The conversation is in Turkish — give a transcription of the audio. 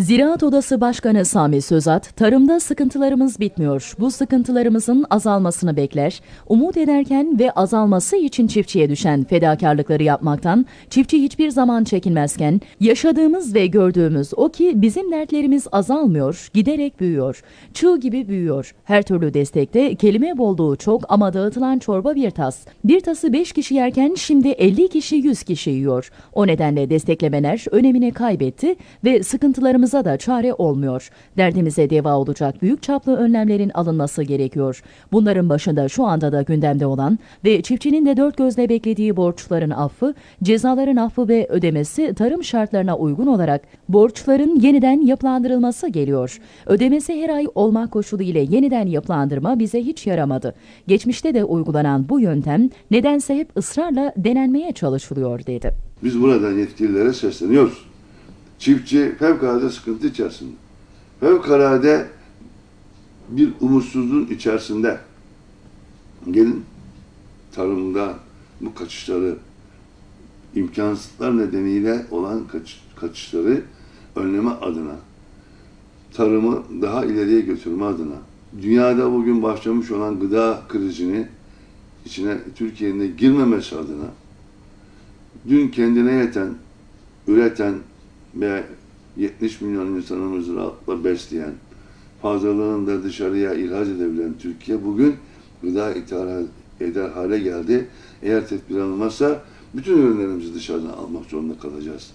Ziraat Odası Başkanı Sami Sözat, tarımda sıkıntılarımız bitmiyor. Bu sıkıntılarımızın azalmasını bekler. Umut ederken ve azalması için çiftçiye düşen fedakarlıkları yapmaktan çiftçi hiçbir zaman çekinmezken yaşadığımız ve gördüğümüz o ki bizim dertlerimiz azalmıyor, giderek büyüyor. Çığ gibi büyüyor. Her türlü destekte kelime bolluğu çok ama dağıtılan çorba bir tas. Bir tası 5 kişi yerken şimdi 50 kişi 100 kişi yiyor. O nedenle desteklemeler önemini kaybetti ve sıkıntılarımıza da çare olmuyor. Derdimize deva olacak büyük çaplı önlemlerin alınması gerekiyor. Bunların başında şu anda da gündemde olan ve çiftçinin de dört gözle beklediği borçların affı, cezaların affı ve ödemesi tarım şartlarına uygun olarak borçların yeniden yapılandırılması geliyor. Ödemesi her ay olmak koşulu ile yeniden yapılandırma bize hiç yaramadı. Geçmişte de uygulanan bu yöntem nedense hep ısrarla denenmeye çalışılıyor dedi. Biz buradan yetkililere sesleniyoruz. Çiftçi fevkalade sıkıntı içerisinde. Fevkalade bir umutsuzluğun içerisinde. Gelin tarımda bu kaçışları, imkansızlıklar nedeniyle olan kaç, kaçışları önleme adına, tarımı daha ileriye götürme adına, dünyada bugün başlamış olan gıda krizini içine Türkiye'nin girmemesi adına, dün kendine yeten, üreten ve 70 milyon insanımızı rahatla besleyen, fazlalığını da dışarıya ihraç edebilen Türkiye bugün gıda ithal eder hale geldi. Eğer tedbir alınmazsa bütün ürünlerimizi dışarıdan almak zorunda kalacağız.